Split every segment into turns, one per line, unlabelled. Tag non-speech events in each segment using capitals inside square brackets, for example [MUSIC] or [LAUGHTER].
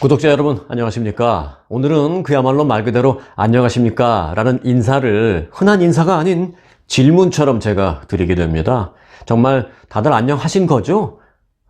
구독자 여러분 안녕하십니까? 오늘은 그야말로 말 그대로 안녕하십니까? 라는 인사를 흔한 인사가 아닌 질문처럼 제가 드리게 됩니다. 정말 다들 안녕하신 거죠?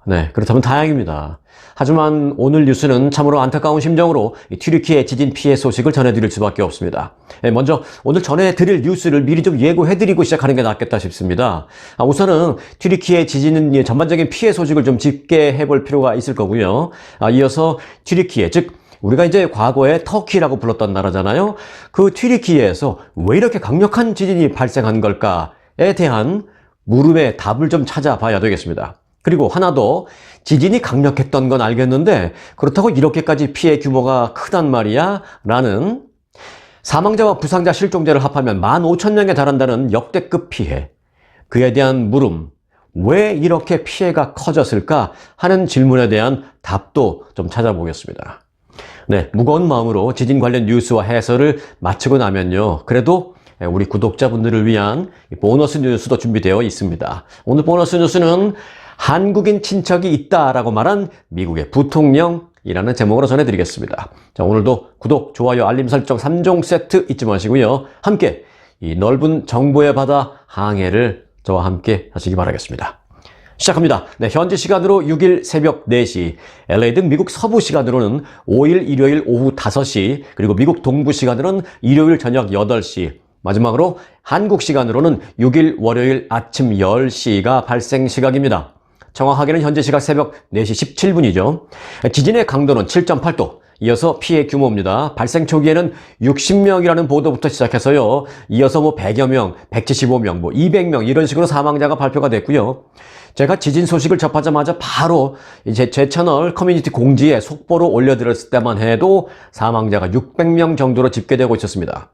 네 그렇다면 다행입니다 하지만 오늘 뉴스는 참으로 안타까운 심정으로 이 튀르키예 지진 피해 소식을 전해드릴 수밖에 없습니다 네, 먼저 오늘 전해드릴 뉴스를 미리 좀 예고해드리고 시작하는 게 낫겠다 싶습니다 아, 우선은 튀르키예 지진은 전반적인 피해 소식을 좀 짚게 해볼 필요가 있을 거고요 아, 이어서 튀르키예 즉 우리가 이제 과거에 터키라고 불렀던 나라잖아요. 그 튀르키예에서 왜 이렇게 강력한 지진이 발생한 걸까에 대한 물음의 답을 좀 찾아봐야 되겠습니다. 그리고 하나 더 지진이 강력했던 건 알겠는데 그렇다고 이렇게까지 피해 규모가 크단 말이야? 라는 사망자와 부상자 실종자를 합하면 15,000명에 달한다는 역대급 피해. 그에 대한 물음. 왜 이렇게 피해가 커졌을까 하는 질문에 대한 답도 좀 찾아보겠습니다. 네, 무거운 마음으로 지진 관련 뉴스와 해설을 마치고 나면요. 그래도 우리 구독자분들을 위한 보너스 뉴스도 준비되어 있습니다. 오늘 보너스 뉴스는 한국인 친척이 있다라고 말한 미국의 부통령이라는 제목으로 전해드리겠습니다. 자, 오늘도 구독, 좋아요, 알림 설정 3종 세트 잊지 마시고요. 함께 이 넓은 정보의 바다 항해를 저와 함께 하시기 바라겠습니다. 시작합니다. 네, 현지 시간으로 6일 새벽 4시, LA 등 미국 서부 시간으로는 5일 일요일 오후 5시, 그리고 미국 동부 시간으로는 일요일 저녁 8시, 마지막으로 한국 시간으로는 6일 월요일 아침 10시가 발생 시각입니다. 정확하게는 현재 시각 새벽 4시 17분이죠. 지진의 강도는 7.8도, 이어서 피해 규모입니다. 발생 초기에는 60명이라는 보도부터 시작해서요. 이어서 뭐 100여 명, 175명, 뭐 200명 이런 식으로 사망자가 발표가 됐고요. 제가 지진 소식을 접하자마자 바로 이제 제 채널 커뮤니티 공지에 속보로 올려드렸을 때만 해도 사망자가 600명 정도로 집계되고 있었습니다.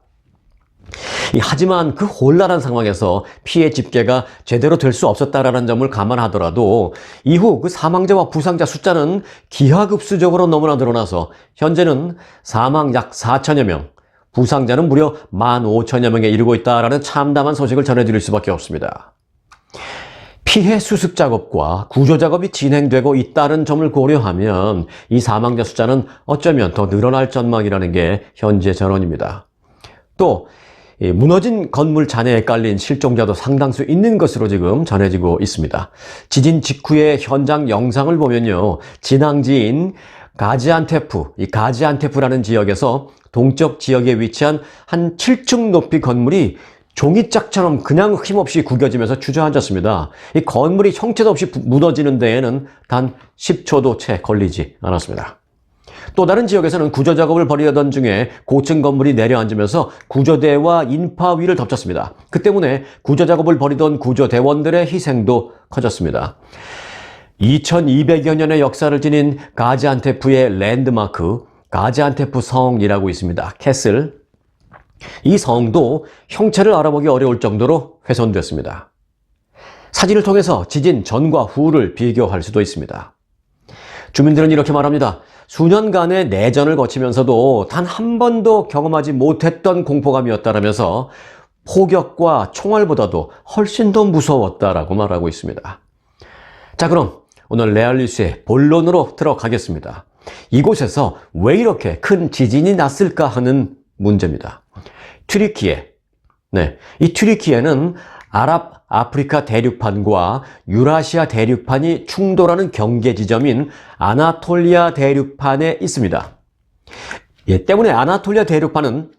하지만 그 혼란한 상황에서 피해 집계가 제대로 될 수 없었다라는 점을 감안하더라도 이후 그 사망자와 부상자 숫자는 기하급수적으로 너무나 늘어나서 현재는 사망 약 4천여 명, 부상자는 무려 15,000여 명에 이르고 있다라는 참담한 소식을 전해드릴 수밖에 없습니다. 피해 수습 작업과 구조 작업이 진행되고 있다는 점을 고려하면 이 사망자 숫자는 어쩌면 더 늘어날 전망이라는 게 현재 전원입니다. 또 무너진 건물 잔해에 깔린 실종자도 상당수 있는 것으로 지금 전해지고 있습니다. 지진 직후의 현장 영상을 보면요. 진앙지인 가지안테프, 이 가지안테프라는 지역에서 동쪽 지역에 위치한 한 7층 높이 건물이 종이짝처럼 그냥 힘없이 구겨지면서 주저앉았습니다. 이 건물이 형체도 없이 무너지는 데에는 단 10초도 채 걸리지 않았습니다. 또 다른 지역에서는 구조 작업을 벌이던 중에 고층 건물이 내려앉으면서 구조대와 인파 위를 덮쳤습니다. 그 때문에 구조 작업을 벌이던 구조대원들의 희생도 커졌습니다. 2200여 년의 역사를 지닌 가지안테프의 랜드마크 가지안테프 성이라고 있습니다. 캐슬. 이 성도 형체를 알아보기 어려울 정도로 훼손됐습니다. 사진을 통해서 지진 전과 후를 비교할 수도 있습니다. 주민들은 이렇게 말합니다. 수년간의 내전을 거치면서도 단 한 번도 경험하지 못했던 공포감이었다라면서 폭격과 총알보다도 훨씬 더 무서웠다라고 말하고 있습니다. 자, 그럼 오늘 레알뉴스의 본론으로 들어가겠습니다. 이곳에서 왜 이렇게 큰 지진이 났을까 하는 문제입니다. 튀르키예. 네. 이 튀르키예는 아랍 아프리카 대륙판과 유라시아 대륙판이 충돌하는 경계 지점인 아나톨리아 대륙판에 있습니다. 예, 때문에 아나톨리아 대륙판은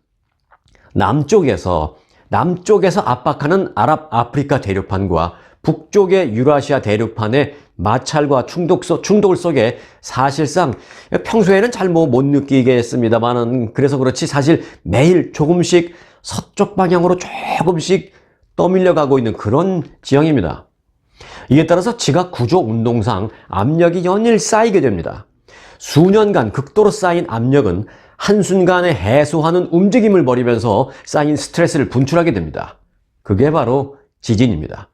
남쪽에서 남쪽에서 압박하는 아랍 아프리카 대륙판과 북쪽의 유라시아 대륙판의 마찰과 충돌, 속, 충돌 속에 사실상 평소에는 잘뭐못 느끼겠습니다만은 그래서 그렇지 사실 매일 조금씩 서쪽 방향으로 조금씩 떠밀려 가고 있는 그런 지형입니다. 이에 따라서 지각 구조 운동상 압력이 연일 쌓이게 됩니다. 수년간 극도로 쌓인 압력은 한순간에 해소하는 움직임을 벌이면서 쌓인 스트레스를 분출하게 됩니다. 그게 바로 지진입니다.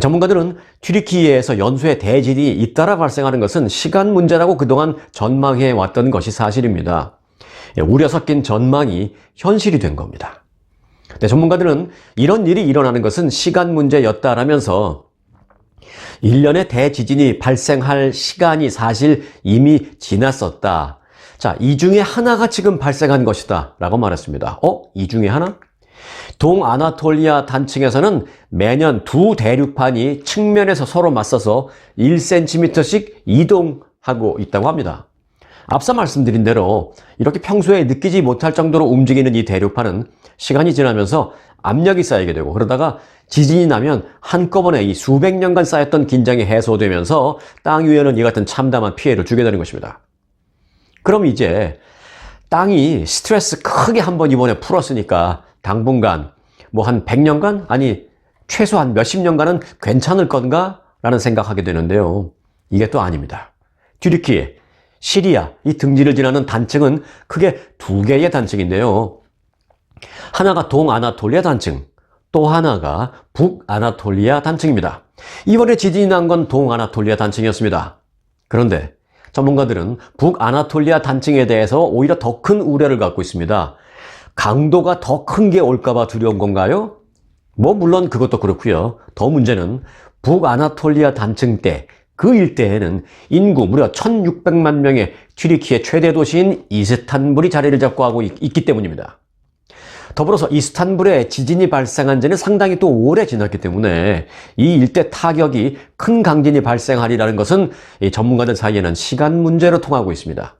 전문가들은 튀르키예에서 연소의 대진이 잇따라 발생하는 것은 시간 문제라고 그동안 전망해 왔던 것이 사실입니다. 우려 섞인 전망이 현실이 된 겁니다. 네, 전문가들은 이런 일이 일어나는 것은 시간 문제였다라면서 1년의 대지진이 발생할 시간이 사실 이미 지났었다. 자, 이 중에 하나가 지금 발생한 것이다. 라고 말했습니다. 어? 이 중에 하나? 동아나톨리아 단층에서는 매년 두 대륙판이 측면에서 서로 맞서서 1cm씩 이동하고 있다고 합니다. 앞서 말씀드린 대로 이렇게 평소에 느끼지 못할 정도로 움직이는 이 대륙판은 시간이 지나면서 압력이 쌓이게 되고 그러다가 지진이 나면 한꺼번에 이 수백 년간 쌓였던 긴장이 해소되면서 땅 위에는 이 같은 참담한 피해를 주게 되는 것입니다. 그럼 이제 땅이 스트레스 크게 한 번 이번에 풀었으니까 당분간 뭐 한 100년간 아니 최소 한 몇십 년간은 괜찮을 건가? 라는 생각하게 되는데요. 이게 또 아닙니다. 튀르키예, 시리아 이 등지를 지나는 단층은 크게 두 개의 단층인데요. 하나가 동아나톨리아 단층, 또 하나가 북아나톨리아 단층입니다. 이번에 지진이 난 건 동아나톨리아 단층이었습니다. 그런데 전문가들은 북아나톨리아 단층에 대해서 오히려 더 큰 우려를 갖고 있습니다. 강도가 더 큰 게 올까봐 두려운 건가요? 뭐 물론 그것도 그렇고요. 더 문제는 북아나톨리아 단층 때 그 일대에는 인구 무려 1600만 명의 튀르키의 최대 도시인 이스탄불이 자리를 잡고 하고 있, 기 때문입니다. 더불어서 이스탄불에 지진이 발생한 지는 상당히 또 오래 지났기 때문에 이 일대 타격이 큰 강진이 발생하리라는 것은 전문가들 사이에는 시간 문제로 통하고 있습니다.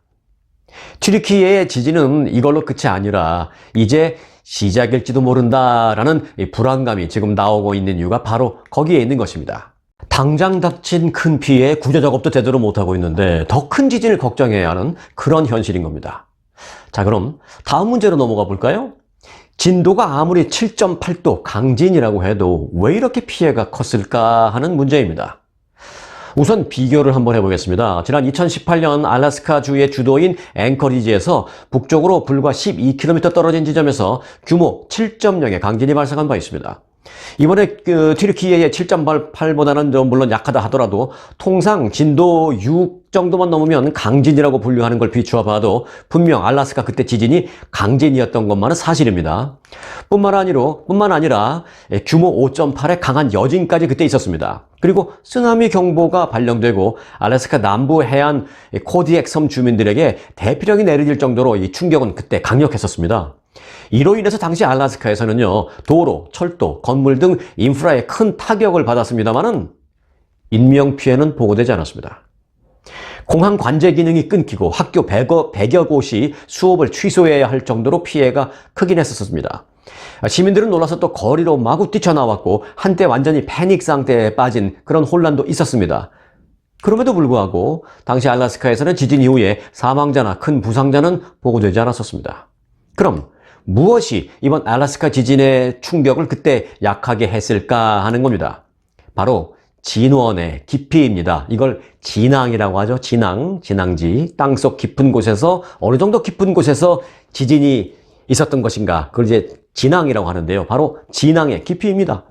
튀르키예의 지진은 이걸로 끝이 아니라 이제 시작일지도 모른다라는 불안감이 지금 나오고 있는 이유가 바로 거기에 있는 것입니다. 당장 닥친 큰 피해 구조 작업도 제대로 못하고 있는데 더 큰 지진을 걱정해야 하는 그런 현실인 겁니다. 자, 그럼 다음 문제로 넘어가 볼까요? 진도가 아무리 7.8도 강진이라고 해도 왜 이렇게 피해가 컸을까 하는 문제입니다. 우선 비교를 한번 해보겠습니다. 지난 2018년 알래스카주의 주도인 앵커리지에서 북쪽으로 불과 12km 떨어진 지점에서 규모 7.0의 강진이 발생한 바 있습니다. 이번에 그 튀르키예의 7.8보다는 좀 물론 약하다 하더라도 통상 진도 6 정도만 넘으면 강진이라고 분류하는 걸 비추어 봐도 분명 알라스카 그때 지진이 강진이었던 것만은 사실입니다. 뿐만 아니로 뿐만 아니라 규모 5.8의 강한 여진까지 그때 있었습니다. 그리고 쓰나미 경보가 발령되고 알래스카 남부 해안 코디엑 섬 주민들에게 대피령이 내려질 정도로 이 충격은 그때 강력했었습니다. 이로 인해서 당시 알라스카에서는요, 도로, 철도, 건물 등 인프라에 큰 타격을 받았습니다만은 인명 피해는 보고되지 않았습니다. 공항 관제 기능이 끊기고 학교 100여, 100여 곳이 수업을 취소해야 할 정도로 피해가 크긴 했었습니다. 시민들은 놀라서 또 거리로 마구 뛰쳐나왔고 한때 완전히 패닉 상태에 빠진 그런 혼란도 있었습니다. 그럼에도 불구하고 당시 알라스카에서는 지진 이후에 사망자나 큰 부상자는 보고되지 않았었습니다. 그럼 무엇이 이번 알라스카 지진의 충격을 그때 약하게 했을까 하는 겁니다. 바로 진원의 깊이입니다. 이걸 진앙이라고 하죠. 진앙, 진앙지. 땅속 깊은 곳에서 어느 정도 깊은 곳에서 지진이 있었던 것인가. 그걸 이제 진앙이라고 하는데요. 바로 진앙의 깊이입니다.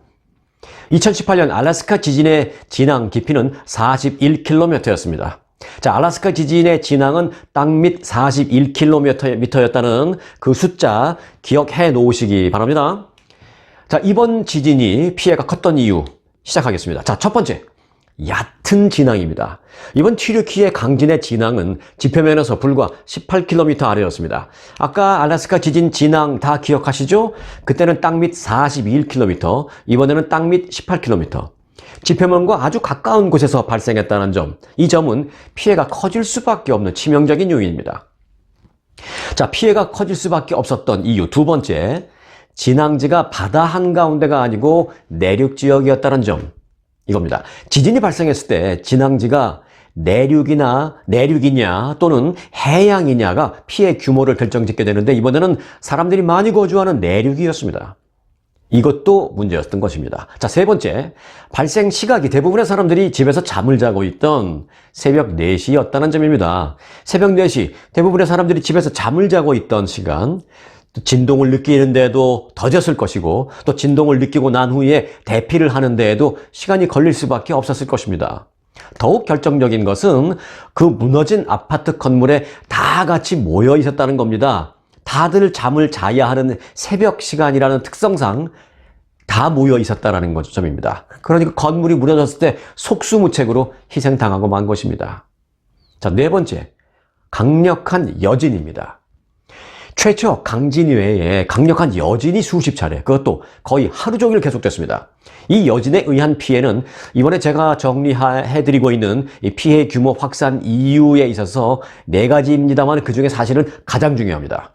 2018년 알라스카 지진의 진앙 깊이는 41km였습니다. 자, 알라스카 지진의 진앙은 땅 밑 41km였다는 그 숫자 기억해 놓으시기 바랍니다. 자, 이번 지진이 피해가 컸던 이유 시작하겠습니다. 자, 첫 번째. 얕은 진앙입니다. 이번 튀르키의 강진의 진앙은 지표면에서 불과 18km 아래였습니다. 아까 알라스카 지진 진앙 다 기억하시죠? 그때는 땅 밑 41km, 이번에는 땅 밑 18km. 지표면과 아주 가까운 곳에서 발생했다는 점, 이 점은 피해가 커질 수밖에 없는 치명적인 요인입니다. 자, 피해가 커질 수밖에 없었던 이유 두 번째, 진앙지가 바다 한가운데가 아니고 내륙 지역이었다는 점, 이겁니다. 지진이 발생했을 때 진앙지가 내륙이나 내륙이냐 또는 해양이냐가 피해 규모를 결정짓게 되는데 이번에는 사람들이 많이 거주하는 내륙이었습니다. 이것도 문제였던 것입니다. 자, 세 번째. 발생 시각이 대부분의 사람들이 집에서 잠을 자고 있던 새벽 4시였다는 점입니다. 새벽 4시. 대부분의 사람들이 집에서 잠을 자고 있던 시간. 진동을 느끼는데도 더뎠을 것이고 또 진동을 느끼고 난 후에 대피를 하는데에도 시간이 걸릴 수밖에 없었을 것입니다. 더욱 결정적인 것은 그 무너진 아파트 건물에 다 같이 모여 있었다는 겁니다. 다들 잠을 자야 하는 새벽 시간이라는 특성상 다 모여 있었다라는 것 점입니다. 그러니까 건물이 무너졌을 때 속수무책으로 희생당하고 만 것입니다. 자, 네 번째. 강력한 여진입니다. 최초 강진 외에 강력한 여진이 수십 차례, 그것도 거의 하루 종일 계속됐습니다. 이 여진에 의한 피해는 이번에 제가 정리해드리고 있는 이 피해 규모 확산 이유에 있어서 네 가지입니다만 그 중에 사실은 가장 중요합니다.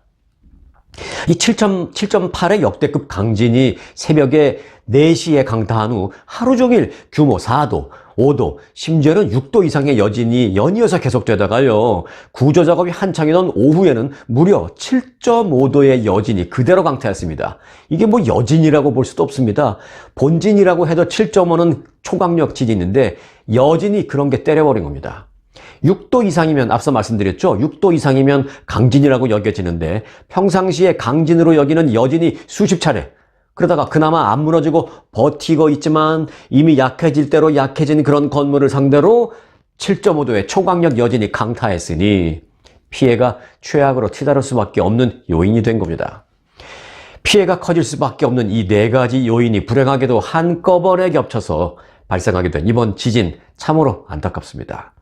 이 7.8의 역대급 강진이 새벽에 4시에 강타한 후 하루 종일 규모 4도, 5도, 심지어는 6도 이상의 여진이 연이어서 계속되다가요. 구조 작업이 한창이던 오후에는 무려 7.5도의 여진이 그대로 강타했습니다. 이게 뭐 여진이라고 볼 수도 없습니다. 본진이라고 해도 7.5는 초강력 지진인데 여진이 그런 게 때려버린 겁니다. 6도 이상이면 앞서 말씀드렸죠. 6도 이상이면 강진이라고 여겨지는데 평상시에 강진으로 여기는 여진이 수십 차례 그러다가 그나마 안 무너지고 버티고 있지만 이미 약해질 대로 약해진 그런 건물을 상대로 7.5도의 초강력 여진이 강타했으니 피해가 최악으로 치달을 수밖에 없는 요인이 된 겁니다. 피해가 커질 수밖에 없는 이 네 가지 요인이 불행하게도 한꺼번에 겹쳐서 발생하게 된 이번 지진 참으로 안타깝습니다.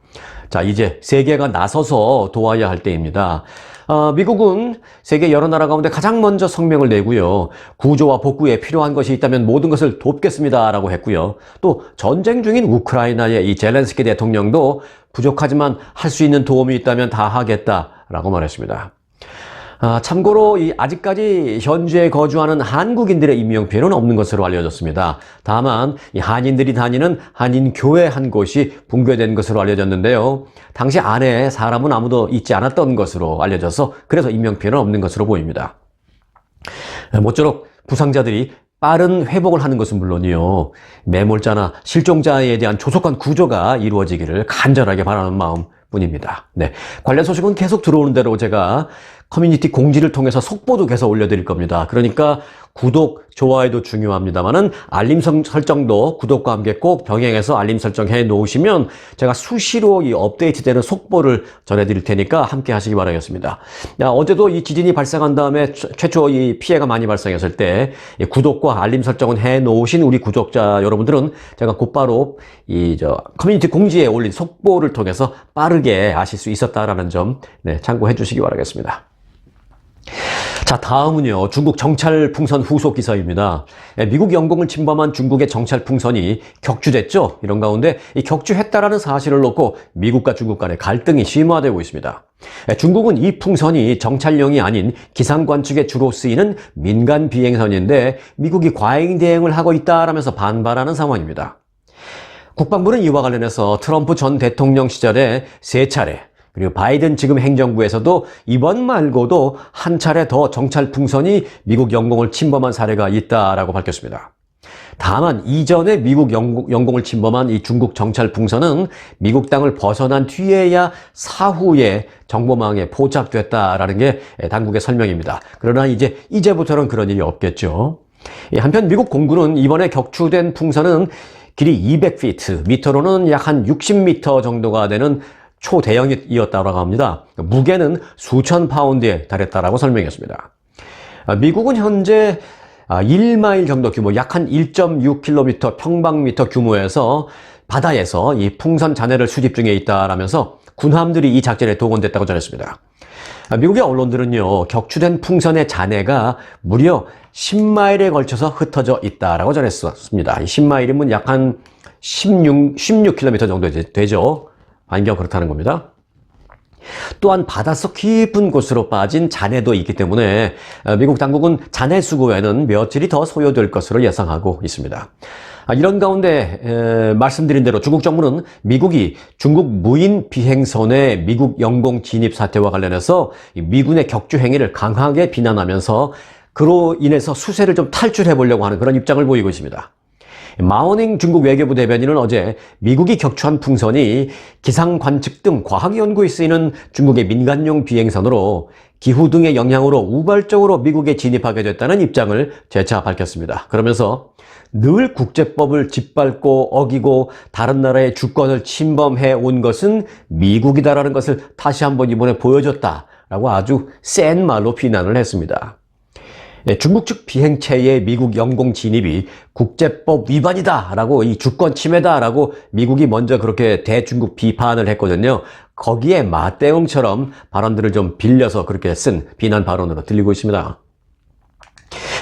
자, 이제 세계가 나서서 도와야 할 때입니다. 어, 미국은 세계 여러 나라 가운데 가장 먼저 성명을 내고요. 구조와 복구에 필요한 것이 있다면 모든 것을 돕겠습니다라고 했고요. 또 전쟁 중인 우크라이나의 이 젤렌스키 대통령도 부족하지만 할 수 있는 도움이 있다면 다 하겠다라고 말했습니다. 아, 참고로 이 아직까지 현지에 거주하는 한국인들의 인명 피해는 없는 것으로 알려졌습니다. 다만 이 한인들이 다니는 한인 교회 한 곳이 붕괴된 것으로 알려졌는데요. 당시 안에 사람은 아무도 있지 않았던 것으로 알려져서 그래서 인명 피해는 없는 것으로 보입니다. 모쪼록 부상자들이 빠른 회복을 하는 것은 물론이요. 매몰자나 실종자에 대한 조속한 구조가 이루어지기를 간절하게 바라는 마음 뿐입니다. 네. 관련 소식은 계속 들어오는 대로 제가 커뮤니티 공지를 통해서 속보도 계속 올려드릴 겁니다. 그러니까 구독, 좋아요도 중요합니다만은 알림 설정도 구독과 함께 꼭 병행해서 알림 설정해 놓으시면 제가 수시로 이 업데이트되는 속보를 전해드릴 테니까 함께 하시기 바라겠습니다. 야, 어제도 이 지진이 발생한 다음에 최초 이 피해가 많이 발생했을 때 구독과 알림 설정은 해 놓으신 우리 구독자 여러분들은 제가 곧바로 이 저 커뮤니티 공지에 올린 속보를 통해서 빠르게 아실 수 있었다라는 점 네, 참고해 주시기 바라겠습니다. 자, 다음은요. 중국 정찰 풍선 후속 기사입니다. 예, 미국 영공을 침범한 중국의 정찰 풍선이 격추됐죠. 이런 가운데 이 격추했다라는 사실을 놓고 미국과 중국 간의 갈등이 심화되고 있습니다. 예, 중국은 이 풍선이 정찰용이 아닌 기상 관측에 주로 쓰이는 민간 비행선인데 미국이 과잉 대응을 하고 있다라면서 반발하는 상황입니다. 국방부는 이와 관련해서 트럼프 전 대통령 시절에 세 차례 그리고 바이든 지금 행정부에서도 이번 말고도 한 차례 더 정찰 풍선이 미국 영공을 침범한 사례가 있다라고 밝혔습니다. 다만 이전에 미국 영공, 을 침범한 이 중국 정찰 풍선은 미국 땅을 벗어난 뒤에야 사후에 정보망에 포착됐다라는 게 당국의 설명입니다. 그러나 이제 이제부터는 그런 일이 없겠죠. 한편 미국 공군은 이번에 격추된 풍선은 길이 200피트, 미터로는 약 한 60미터 정도가 되는 초대형이었다고 합니다. 무게는 수천 파운드에 달했다라고 설명했습니다. 아, 미국은 현재 1마일 아, 정도 규모, 약 한 1.6km 평방미터 규모에서 바다에서 이 풍선 잔해를 수집 중에 있다라면서 군함들이 이 작전에 동원됐다고 전했습니다. 아, 미국의 언론들은요, 격추된 풍선의 잔해가 무려 10마일에 걸쳐서 흩어져 있다라고 전했습니다. 10마일이면 약 한 16, 16km 정도 되죠. 안경 그렇다는 겁니다. 또한 바닷속 깊은 곳으로 빠진 잔해도 있기 때문에 어, 미국 당국은 잔해 수거에는 며칠이 더 소요될 것으로 예상하고 있습니다. 아, 이런 가운데 말씀드린 대로 중국 정부는 미국이 중국 무인 비행선의 미국 영공 진입 사태와 관련해서 미군의 격추 행위를 강하게 비난하면서 그로 인해서 수세를 좀 탈출해 보려고 하는 그런 입장을 보이고 있습니다. 마오닝 중국 외교부 대변인은 어제 미국이 격추한 풍선이 기상 관측 등 과학 연구에 쓰이는 중국의 민간용 비행선으로 기후 등의 영향으로 우발적으로 미국에 진입하게 됐다는 입장을 재차 밝혔습니다. 그러면서 늘 국제법을 짓밟고 어기고 다른 나라의 주권을 침범해 온 것은 미국이다라는 것을 다시 한번 이번에 보여줬다라고 아주 센 말로 비난을 했습니다. 네, 중국 측 비행체의 미국 영공 진입이 국제법 위반이다라고 이 주권 침해다라고 미국이 먼저 그렇게 대중국 비판을 했거든요. 거기에 맞대응처럼 발언들을 좀 빌려서 그렇게 쓴 비난 발언으로 들리고 있습니다.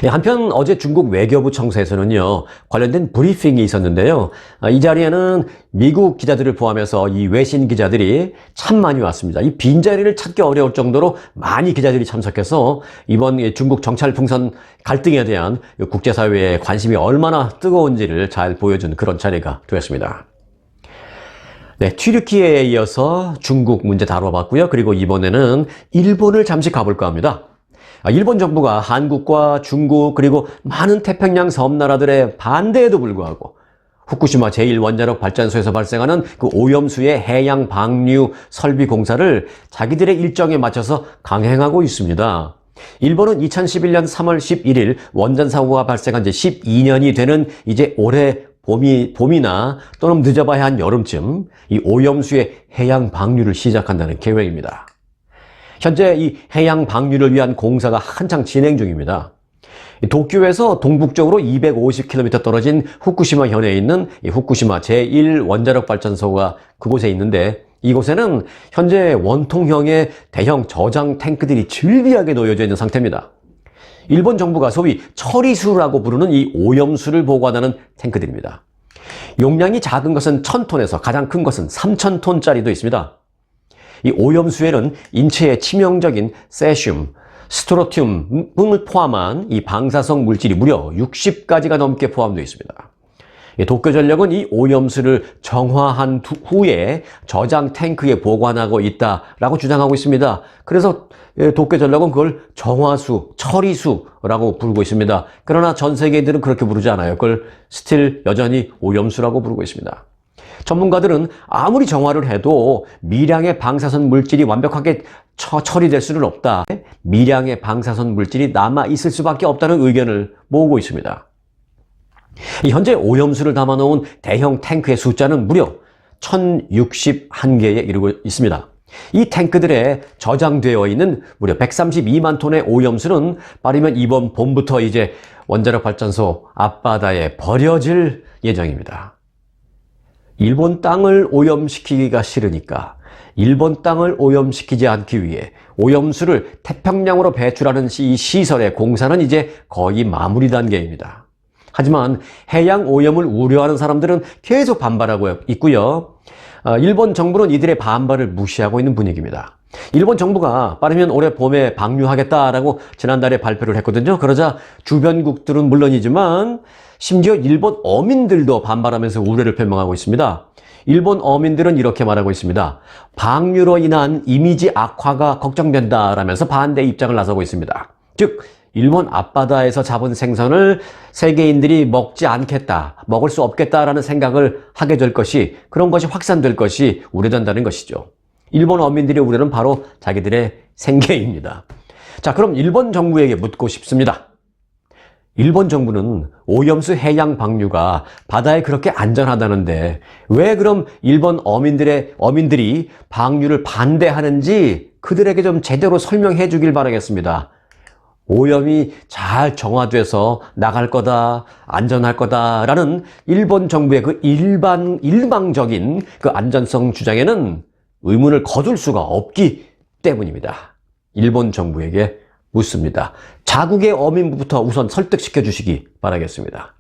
예, 한편 어제 중국 외교부 청사에서는요 관련된 브리핑이 있었는데요. 아, 이 자리에는 미국 기자들을 포함해서 이 외신 기자들이 참 많이 왔습니다. 이 빈자리를 찾기 어려울 정도로 많이 기자들이 참석해서 이번 이 중국 정찰 풍선 갈등에 대한 국제사회의 관심이 얼마나 뜨거운지를 잘 보여준 그런 자리가 되었습니다. 네, 튀르키예에 이어서 중국 문제 다뤄봤고요. 그리고 이번에는 일본을 잠시 가볼까 합니다. 아, 일본 정부가 한국과 중국 그리고 많은 태평양 섬 나라들의 반대에도 불구하고 후쿠시마 제1원자력 발전소에서 발생하는 그 오염수의 해양 방류 설비 공사를 자기들의 일정에 맞춰서 강행하고 있습니다. 일본은 2011년 3월 11일 원전 사고가 발생한 지 12년이 되는 이제 올해 봄이, 봄이나 또는 늦어봐야 한 여름쯤 이 오염수의 해양 방류를 시작한다는 계획입니다. 현재 이 해양 방류를 위한 공사가 한창 진행 중입니다. 도쿄에서 동북쪽으로 250km 떨어진 후쿠시마 현에 있는 후쿠시마 제1 원자력 발전소가 그곳에 있는데 이곳에는 현재 원통형의 대형 저장 탱크들이 즐비하게 놓여져 있는 상태입니다. 일본 정부가 소위 처리수라고 부르는 이 오염수를 보관하는 탱크들입니다. 용량이 작은 것은 1000톤에서 가장 큰 것은 3000톤짜리도 있습니다. 이 오염수에는 인체에 치명적인 세슘, 스트로튬을 포함한 이 방사성 물질이 무려 60가지가 넘게 포함되어 있습니다. 도쿄전력은 이 오염수를 정화한 후에 저장 탱크에 보관하고 있다라고 주장하고 있습니다. 그래서 도쿄전력은 그걸 정화수, 처리수라고 부르고 있습니다. 그러나 전 세계인들은 그렇게 부르지 않아요. 그걸 스틸 여전히 오염수라고 부르고 있습니다. 전문가들은 아무리 정화를 해도 미량의 방사선 물질이 완벽하게 처, 처리될 수는 없다. 미량의 방사선 물질이 남아 있을 수밖에 없다는 의견을 모으고 있습니다. 현재 오염수를 담아놓은 대형 탱크의 숫자는 무려 1061개에 이르고 있습니다. 이 탱크들에 저장되어 있는 무려 132만 톤의 오염수는 빠르면 이번 봄부터 이제 원자력 발전소 앞바다에 버려질 예정입니다. 일본 땅을 오염시키기가 싫으니까 일본 땅을 오염시키지 않기 위해 오염수를 태평양으로 배출하는 이 시설의 공사는 이제 거의 마무리 단계입니다. 하지만 해양 오염을 우려하는 사람들은 계속 반발하고 있고요. 어, 일본 정부는 이들의 반발을 무시하고 있는 분위기입니다. 일본 정부가 빠르면 올해 봄에 방류하겠다라고 지난달에 발표를 했거든요. 그러자 주변국들은 물론이지만 심지어 일본 어민들도 반발하면서 우려를 표명하고 있습니다. 일본 어민들은 이렇게 말하고 있습니다. 방류로 인한 이미지 악화가 걱정된다라면서 반대 입장을 나서고 있습니다. 즉, 일본 앞바다에서 잡은 생선을 세계인들이 먹지 않겠다, 먹을 수 없겠다라는 생각을 하게 될 것이, 그런 것이 확산될 것이 우려된다는 것이죠. 일본 어민들의 우려는 바로 자기들의 생계입니다. 자, 그럼 일본 정부에게 묻고 싶습니다. 일본 정부는 오염수 해양 방류가 바다에 그렇게 안전하다는데 왜 그럼 일본 어민들의 어민들이 방류를 반대하는지 그들에게 좀 제대로 설명해 주길 바라겠습니다. 오염이 잘 정화돼서 나갈 거다, 안전할 거다라는 일본 정부의 그 일반 일방적인 그 안전성 주장에는 의문을 거둘 수가 없기 때문입니다. 일본 정부에게 묻습니다. 자국의 어민부부터 우선 설득시켜 주시기 바라겠습니다.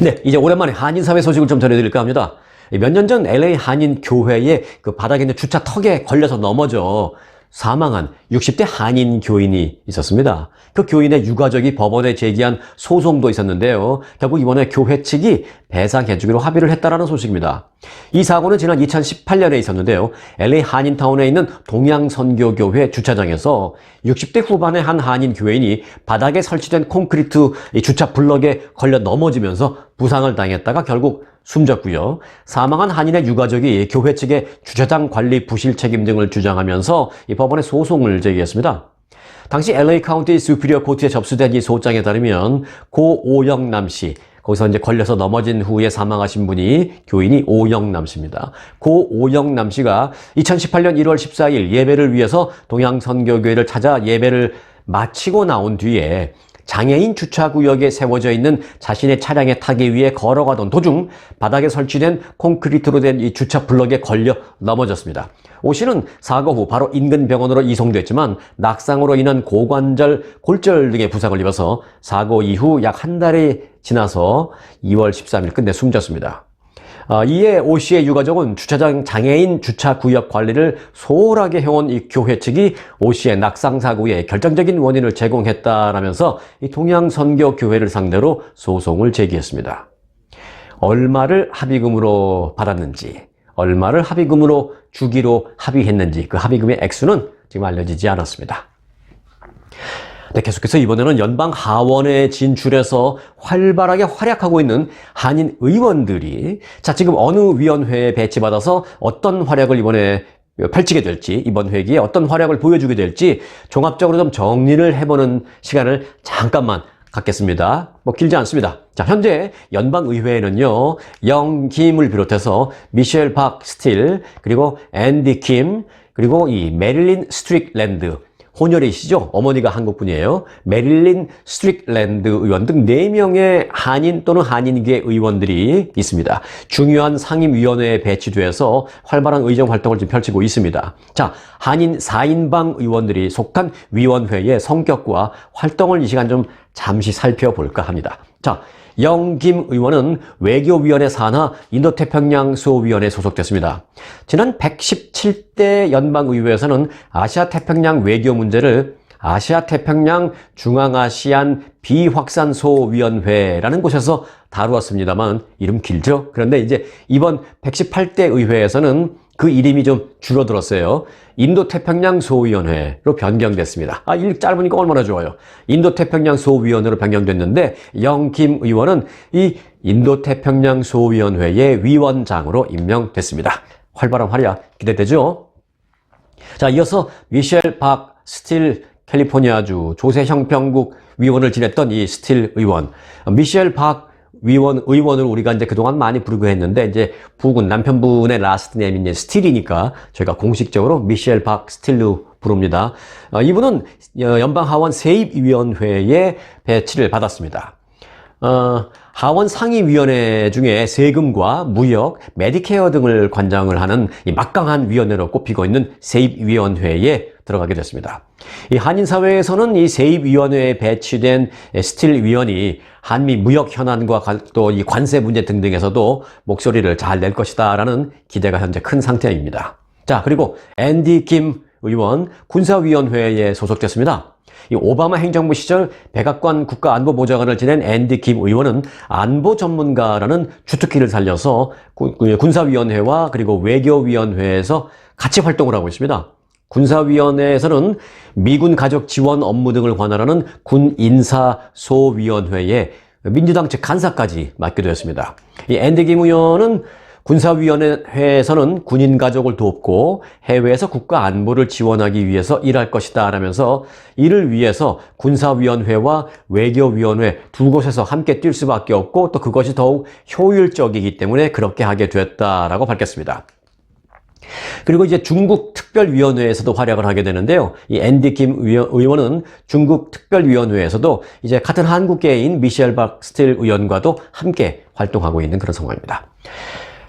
네, 이제 오랜만에 한인사회 소식을 좀 전해드릴까 합니다. 몇 년 전 LA 한인 교회의 그 바닥에 있는 주차 턱에 걸려서 넘어져 사망한 60대 한인 교인이 있었습니다. 그 교인의 유가족이 법원에 제기한 소송도 있었는데요. 결국 이번에 교회 측이 배상해주기로 합의를 했다라는 소식입니다. 이 사고는 지난 2018년에 있었는데요. LA 한인타운에 있는 동양선교교회 주차장에서 60대 후반의 한 한인 교인이 바닥에 설치된 콘크리트 주차 블럭에 걸려 넘어지면서 부상을 당했다가 결국 숨졌고요. 사망한 한인의 유가족이 교회 측의 주차장 관리 부실 책임 등을 주장하면서 이 법원에 소송을 제기했습니다. 당시 LA 카운티 수피리어 코트에 접수된 이 소장에 따르면 고 오영남 씨, 거기서 이제 걸려서 넘어진 후에 사망하신 분이 교인이 오영남 씨입니다. 고 오영남 씨가 2018년 1월 14일 예배를 위해서 동양선교교회를 찾아 예배를 마치고 나온 뒤에 장애인 주차구역에 세워져 있는 자신의 차량에 타기 위해 걸어가던 도중 바닥에 설치된 콘크리트로 된 이 주차 블럭에 걸려 넘어졌습니다. 오 씨는 사고 후 바로 인근 병원으로 이송됐지만 낙상으로 인한 고관절, 골절 등의 부상을 입어서 사고 이후 약 한 달이 지나서 2월 13일 끝내 숨졌습니다. 아, 이에 오 씨의 유가족은 주차장 장애인 주차 구역 관리를 소홀하게 해온 이 교회 측이 오 씨의 낙상 사고의 결정적인 원인을 제공했다라면서 이 동양 선교 교회를 상대로 소송을 제기했습니다. 얼마를 합의금으로 받았는지, 얼마를 합의금으로 주기로 합의했는지 그 합의금의 액수는 지금 알려지지 않았습니다. 네, 계속해서 이번에는 연방 하원에 진출해서 활발하게 활약하고 있는 한인 의원들이 자 지금 어느 위원회에 배치받아서 어떤 활약을 이번에 펼치게 될지 이번 회기에 어떤 활약을 보여주게 될지 종합적으로 좀 정리를 해보는 시간을 잠깐만 갖겠습니다. 뭐 길지 않습니다. 자, 현재 연방의회에는요, 영 김을 비롯해서 미셸 박 스틸, 그리고 앤디 킴, 그리고 이 메릴린 스트릭랜드, 혼혈이시죠? 어머니가 한국 분이에요. 메릴린 스트릭랜드 의원 등 4명의 한인 또는 한인계 의원들이 있습니다. 중요한 상임위원회에 배치돼서 활발한 의정 활동을 지금 펼치고 있습니다. 자, 한인 4인방 의원들이 속한 위원회의 성격과 활동을 이 시간 좀 잠시 살펴볼까 합니다. 자, 영김 의원은 외교위원회 산하 인도태평양 수호위원회에 소속됐습니다. 지난 117대 연방의회에서는 아시아태평양 외교 문제를 아시아태평양 중앙아시안 비확산소위원회라는 곳에서 다루었습니다만 이름 길죠? 그런데 이제 이번 118대 의회에서는 그 이름이 좀 줄어들었어요. 인도태평양 소위원회로 변경됐습니다. 아, 일 짧으니까 얼마나 좋아요. 인도태평양 소위원회로 변경됐는데 영김 의원은 이 인도태평양 소위원회의 위원장으로 임명됐습니다. 활발한 활약 기대되죠? 자, 이어서 미셸 박 스틸 캘리포니아주 조세 형평국 위원을 지냈던 이 스틸 의원. 미셸 박 위원, 의원을 우리가 이제 그동안 많이 부르고 했는데, 이제 부군, 남편분의 라스트 네임이 이제 스틸이니까 저희가 공식적으로 미셸 박 스틸로 부릅니다. 어, 이분은 연방 하원 세입위원회에 배치를 받았습니다. 어, 하원 상임위원회 중에 세금과 무역, 메디케어 등을 관장을 하는 이 막강한 위원회로 꼽히고 있는 세입위원회에 들어가게 됐습니다. 이 한인 사회에서는 이 세입위원회에 배치된 스틸 위원이 한미 무역 현안과 또 이 관세 문제 등등에서도 목소리를 잘 낼 것이다라는 기대가 현재 큰 상태입니다. 자, 그리고 앤디 김 의원 군사위원회에 소속됐습니다. 이 오바마 행정부 시절 백악관 국가안보보좌관을 지낸 앤디 김 의원은 안보 전문가라는 주특기를 살려서 군사위원회와 그리고 외교위원회에서 같이 활동을 하고 있습니다. 군사위원회에서는 미군 가족 지원 업무 등을 관할하는 군 인사소위원회에 민주당 측 간사까지 맡게 되었습니다. 이 앤디 김 의원은 군사위원회에서는 군인 가족을 돕고 해외에서 국가 안보를 지원하기 위해서 일할 것이다 라면서 이를 위해서 군사위원회와 외교위원회 두 곳에서 함께 뛸 수밖에 없고 또 그것이 더욱 효율적이기 때문에 그렇게 하게 됐다라고 밝혔습니다. 그리고 이제 중국 특별위원회에서도 활약을 하게 되는데요. 이 앤디 김 의원은 중국 특별위원회에서도 이제 같은 한국계인 미셸 박 스틸 의원과도 함께 활동하고 있는 그런 상황입니다.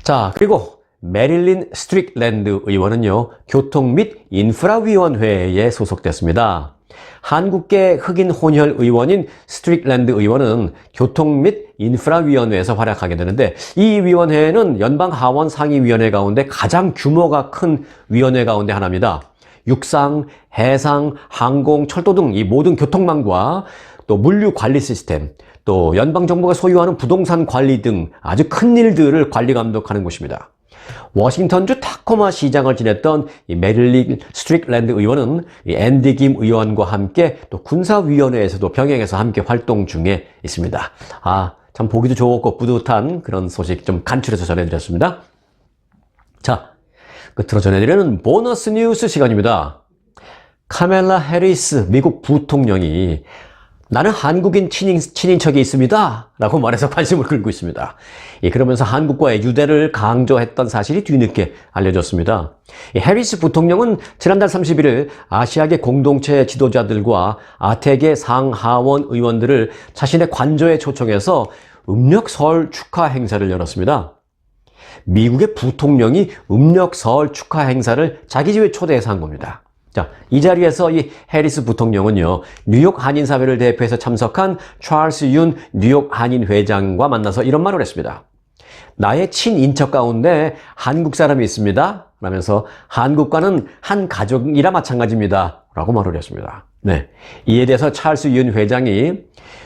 자, 그리고 메릴린 스트릭랜드 의원은요, 교통 및 인프라위원회에 소속됐습니다. 한국계 흑인 혼혈 의원인 스트릭랜드 의원은 교통 및 인프라위원회에서 활약하게 되는데 이 위원회는 연방 하원 상임위원회 가운데 가장 규모가 큰 위원회 가운데 하나입니다. 육상, 해상, 항공, 철도 등 이 모든 교통망과 또 물류 관리 시스템, 또 연방 정부가 소유하는 부동산 관리 등 아주 큰 일들을 관리 감독하는 곳입니다. 워싱턴주 타코마 시장을 지냈던 메릴리 스트릭랜드 의원은 앤디 김 의원과 함께 또 군사위원회에서도 병행해서 함께 활동 중에 있습니다. 아, 참 보기도 좋고 뿌듯한 그런 소식 좀 간추려서 전해드렸습니다. 자, 끝으로 전해드리는 보너스 뉴스 시간입니다. 카멜라 해리스 미국 부통령이 나는 한국인 친인, 친인척이 있습니다. 라고 말해서 [LAUGHS] 관심을 끌고 있습니다. 예, 그러면서 한국과의 유대를 강조했던 사실이 뒤늦게 알려졌습니다. 이 해리스 부통령은 지난달 31일 아시아계 공동체 지도자들과 아태계 상하원 의원들을 자신의 관저에 초청해서 음력 설 축하 행사를 열었습니다. 미국의 부통령이 음력 설 축하 행사를 자기 집에 초대해서 한 겁니다. 자, 이 자리에서 이 해리스 부통령은요, 뉴욕 한인사회를 대표해서 참석한 찰스 윤 뉴욕 한인 회장과 만나서 이런 말을 했습니다. 나의 친인척 가운데 한국 사람이 있습니다. 라면서 한국과는 한 가족이라 마찬가지입니다. 라고 말을 했습니다. 네. 이에 대해서 찰스 윤 회장이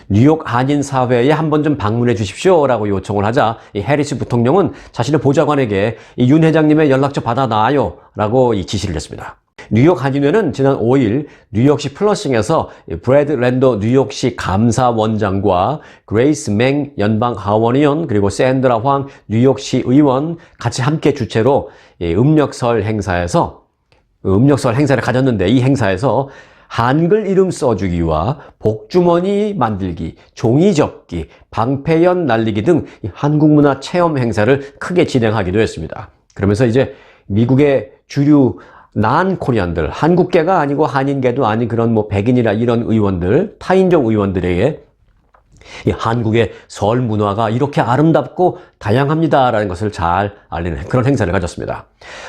뉴욕 한인 사회에 한번 좀 방문해 주십시오. 라고 요청을 하자 이 해리스 부통령은 자신의 보좌관에게 이 윤 회장님의 연락처 받아놔요. 라고 이 지시를 했습니다. 뉴욕 한인회는 지난 5일 뉴욕시 플러싱에서 브래드 랜더 뉴욕시 감사원장과 그레이스 맹 연방 하원의원 그리고 샌드라 황 뉴욕시 의원 같이 함께 주최로 이 음력설 행사에서 음력설 행사를 가졌는데 이 행사에서 한글 이름 써주기와 복주머니 만들기, 종이 접기, 방패연 날리기 등이 한국 문화 체험 행사를 크게 진행하기도 했습니다. 그러면서 이제 미국의 주류 난 코리안들, 한국계가 아니고 한인계도 아닌 그런 뭐 백인이라 이런 의원들, 타인종 의원들에게 이 한국의 설 문화가 이렇게 아름답고 다양합니다라는 것을 잘 알리는 그런 행사를 가졌습니다.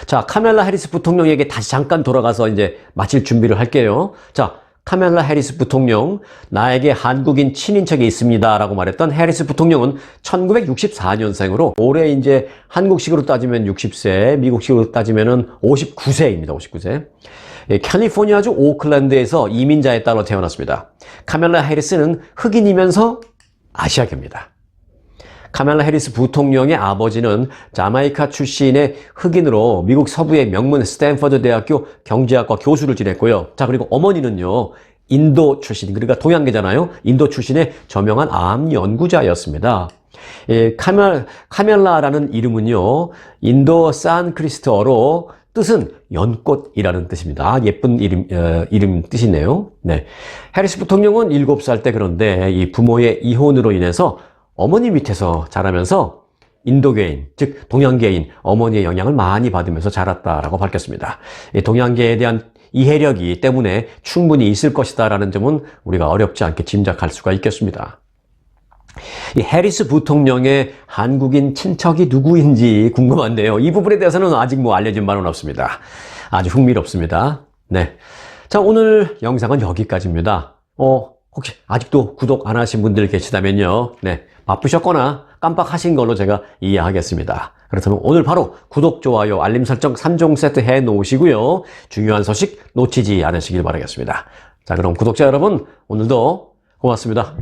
자, 카멜라 해리스 부통령에게 다시 잠깐 돌아가서 이제 마칠 준비를 할게요. 자, 카멜라 해리스 부통령, 나에게 한국인 친인척이 있습니다 라고 말했던 해리스 부통령은 1964년생으로 올해 이제 한국식으로 따지면 60세, 미국식으로 따지면은 59세입니다. 59세. 예, 캘리포니아주 오클랜드에서 이민자에 따라 태어났습니다. 카멜라 해리스는 흑인이면서 아시아계입니다. 카멜라 해리스 부통령의 아버지는 자마이카 출신의 흑인으로 미국 서부의 명문 스탠퍼드 대학교 경제학과 교수를 지냈고요. 자, 그리고 어머니는요. 인도 출신, 그러니까 동양계잖아요. 인도 출신의 저명한 암 연구자였습니다. 예, 카멜, 카멜라라는 이름은요. 인도 산크리스트어로 뜻은 연꽃이라는 뜻입니다. 아, 예쁜 이름, 어, 이름 뜻이네요. 네. 해리스 부통령은 7살 때 그런데 이 부모의 이혼으로 인해서 어머니 밑에서 자라면서 인도계인, 즉 동양계인 어머니의 영향을 많이 받으면서 자랐다라고 밝혔습니다. 이 동양계에 대한 이해력이 때문에 충분히 있을 것이다 라는 점은 우리가 어렵지 않게 짐작할 수가 있겠습니다. 이 해리스 부통령의 한국인 친척이 누구인지 궁금한데요. 이 부분에 대해서는 아직 뭐 알려진 바는 없습니다. 아주 흥미롭습니다. 네. 자, 오늘 영상은 여기까지입니다. 어, 혹시 아직도 구독 안 하신 분들 계시다면요. 네. 바쁘셨거나 깜빡하신 걸로 제가 이해하겠습니다. 그렇다면 오늘 바로 구독, 좋아요, 알림 설정 3종 세트 해 놓으시고요. 중요한 소식 놓치지 않으시길 바라겠습니다. 자, 그럼 구독자 여러분, 오늘도 고맙습니다.